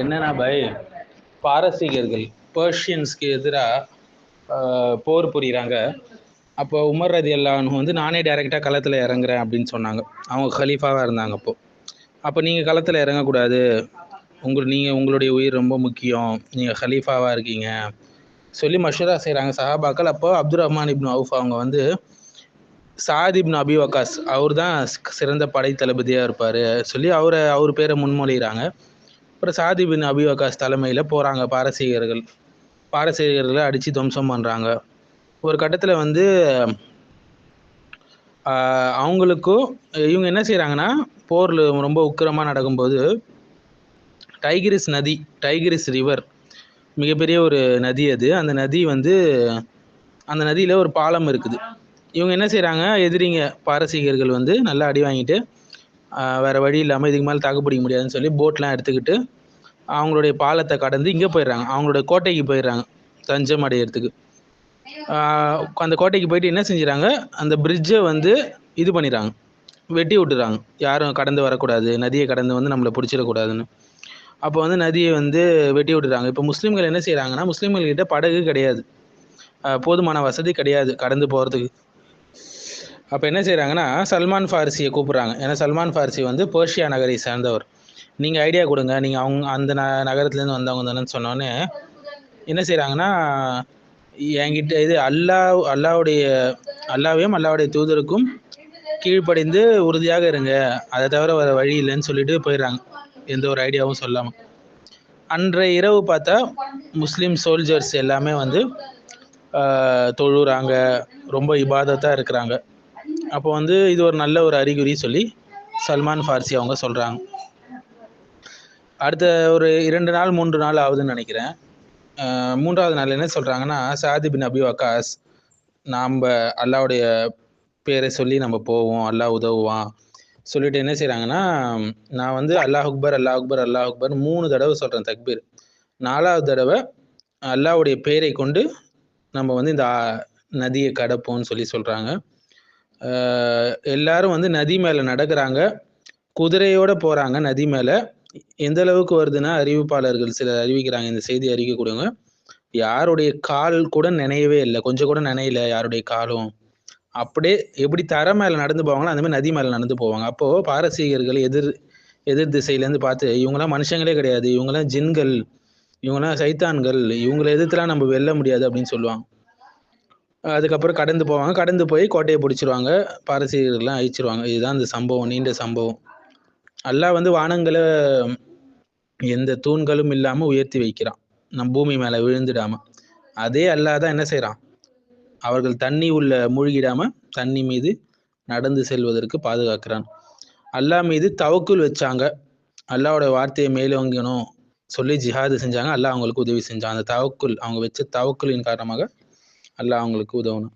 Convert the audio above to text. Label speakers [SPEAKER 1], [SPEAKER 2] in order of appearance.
[SPEAKER 1] என்னன்னா பை பாரசீகர்கள் பர்ஷியன்ஸ்க்கு எதிராக போர் புரிகிறாங்க அப்போ உமர் ரதி அல்லாஹ் வந்து நானே டைரெக்டாக களத்தில் இறங்குறேன் அப்படின்னு சொன்னாங்க. அவங்க ஹலீஃபாவாக இருந்தாங்க அப்போது அப்போ நீங்கள் களத்தில் இறங்கக்கூடாது. உங்கள் நீங்கள் உங்களுடைய உயிர் ரொம்ப முக்கியம். நீங்கள் ஹலீஃபாவாக இருக்கீங்க. சொல்லி மஷூரா செய்கிறாங்க சஹாபாக்கள். அப்போ அப்துல் ரஹ்மான் இப்னு அவுஃப் அவங்க வந்து சாத் இப்னு அபி வக்காஸ் அவர் தான் சிறந்த படை தளபதியாக இருப்பார். சொல்லி அவரை அவர் பேரை முன்மொழிகிறாங்க அப்புறம் சாதி பின் அபிவகாஸ் தலைமையில் போகிறாங்க பாரசீகர்கள். பாரசீகர்களை அடித்து துவம்சம் பண்ணுறாங்க ஒரு கட்டத்தில் வந்து அவங்களுக்கும் இவங்க என்ன செய்கிறாங்கன்னா போரில் ரொம்ப உக்கிரமாக நடக்கும்போது டைகிரிஸ் நதி டைகிரிஸ் ரிவர் மிகப்பெரிய ஒரு நதி அது. அந்த நதி வந்து அந்த நதியில் ஒரு பாலம் இருக்குது. இவங்க என்ன செய்கிறாங்க எதிரிங்க பாரசீகர்கள் வந்து நல்லா அடி வாங்கிட்டு வேறு வழி இல்லாமல் இதுக்கு மேலே தாக்கு பிடிக்க முடியாதுன்னு சொல்லி போட்லாம் எடுத்துக்கிட்டு அவங்களுடைய பாலத்தை கடந்து இங்கே போயிடுறாங்க. அவங்களுடைய கோட்டைக்கு போயிடுறாங்க. தஞ்சம் அடையிறதுக்கு அந்த கோட்டைக்கு போயிட்டு என்ன செஞ்சுறாங்க? அந்த பிரிட்ஜை வந்து இது பண்ணிடுறாங்க. வெட்டி விட்டுறாங்க யாரும் கடந்து வரக்கூடாது. நதியை கடந்து வந்து நம்மளை பிடிச்சிடக்கூடாதுன்னு. அப்போ வந்து நதியை வந்து வெட்டி விட்டுறாங்க இப்போ முஸ்லீம்கள் என்ன செய்கிறாங்கன்னா முஸ்லீம்கள்கிட்ட படகு கிடையாது. போதுமான வசதி கிடையாது. கடந்து போகிறதுக்கு அப்போ என்ன செய்கிறாங்கன்னா சல்மான் ஃபாரிசியை கூப்பிட்றாங்க. ஏன்னா சல்மான் ஃபாரிசி வந்து பர்ஷியா நகரை சேர்ந்தவர். நீங்கள் ஐடியா கொடுங்க. நீங்கள் அவங்க அந்த ந நகரத்துலேருந்து வந்தவங்க தானேன்னு சொன்னோன்னே என்ன செய்கிறாங்கன்னா என்கிட்ட இது அல்லாஹ் அல்லாவுடைய அல்லாவையும் அல்லாவுடைய தூதருக்கும் கீழ்ப்படிந்து உறுதியாக இருங்க. அதை தவிர வேறு வழி இல்லைன்னு சொல்லிட்டு போயிடுறாங்க. எந்த ஒரு ஐடியாவும் சொல்லாமல் அன்றைய இரவு பார்த்தா முஸ்லீம் சோல்ஜர்ஸ் எல்லாமே வந்து தொழுறாங்க. ரொம்ப இபாதத்தாக இருக்கிறாங்க. அப்போ வந்து இது ஒரு நல்ல ஒரு அறிகுறி சொல்லி சல்மான் ஃபார்சி அவங்க சொல்கிறாங்க அடுத்த ஒரு இரண்டு நாள் மூன்று நாள் ஆகுதுன்னு நினைக்கிறேன். மூன்றாவது நாள் என்ன சொல்கிறாங்கன்னா சாதி பின் அபி வக்காஸ் நாம் அல்லாவுடைய பேரை சொல்லி நம்ம போவோம் அல்லாஹ் உதவுவான். சொல்லிட்டு என்ன செய்கிறாங்கன்னா நான் வந்து அல்லாஹ் அக்பர் அல்லாஹ் அக்பர் அல்லாஹ் அக்பர் மூணு தடவை சொல்கிறேன் தக்பீர். நாலாவது தடவை அல்லாஹ்வுடைய பேரை கொண்டு நம்ம வந்து இந்த நதியை கடப்போம்னு சொல்லி சொல்கிறாங்க எல்லாரும் வந்து நதி மேலே நடக்கிறாங்க. குதிரையோட போகிறாங்க நதி மேலே. எந்த அளவுக்கு வருதுன்னா அறிவிப்பாளர்கள் சிலர் அறிவிக்கிறாங்க. இந்த செய்தி அறிவிக்கக்கூடியவங்க யாருடைய கால் கூட நினையவே இல்லை. கொஞ்சம் கூட நினையல யாருடைய காலும். அப்படியே எப்படி தரை மேலே நடந்து போவாங்களோ அந்த மாதிரி நதி மேலே நடந்து போவாங்க. அப்போது பாரசீகர்கள் எதிர் எதிர் திசையிலேருந்து பார்த்து இவங்களாம் மனுஷங்களே கிடையாது. இவங்களாம் ஜின்கள். இவங்களாம் சைத்தான்கள். இவங்களை எதிர்த்துலாம் நம்ம வெல்ல முடியாது அப்படின்னு சொல்லுவாங்க. அதுக்கப்புறம் கடந்து போவாங்க. கடந்து போய் கோட்டையை பிடிச்சிருவாங்க. பாரசீகர்கள்லாம் அழிச்சிருவாங்க. இதுதான் அந்த சம்பவம் நீண்ட சம்பவம். அல்லாஹ் வந்து வானங்களை எந்த தூண்களும் இல்லாமல் உயர்த்தி வைக்கிறான். நம் பூமி மேலே விழுந்துடாம. அதே அல்லாஹ் தான் என்ன செய்கிறான் அவர்கள் தண்ணி உள்ள மூழ்கிடாம தண்ணி மீது நடந்து செல்வதற்கு பாதுகாக்கிறான். அல்லாஹ் மீது தவக்குள் வச்சாங்க. அல்லாவோட வார்த்தையை மேலோங்கணும் சொல்லி ஜிஹாது செஞ்சாங்க. அல்லாஹ் அவங்களுக்கு உதவி செஞ்சான். அந்த தவக்குள் அவங்க வச்ச தவக்குளின் காரணமாக அல்ல அவங்களுக்கு உதவணும்.